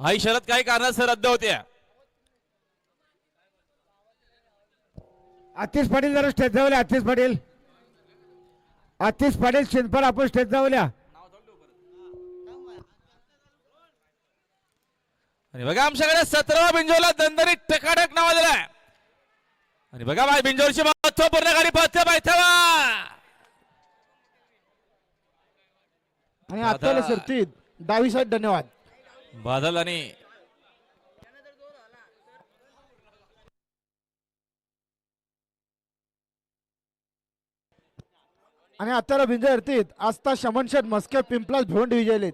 ही शरद काही कारणास्तव रद्द होत्या. आतिश पाटील जरा स्टेज जाऊल्या आतिश पाटील. आतिश पाटील शिंदफळ आपण स्टेज जाऊल्या आणि बघा आमच्याकडे सतरावा बिंजोला दंदरी टकाटक नाव दिलाय आणि बघा बाय बिंजोरची महत्त्वपूर्ण गाडी पळते पायथ्यावा आणि आत्ताला सरतीत डावी साईड धन्यवाद. बादल आणि आणि आत्ताला बिंजय हरतीत आस्था शमनशेठ मस्के पिंपलास भिवंडी विजयलेत.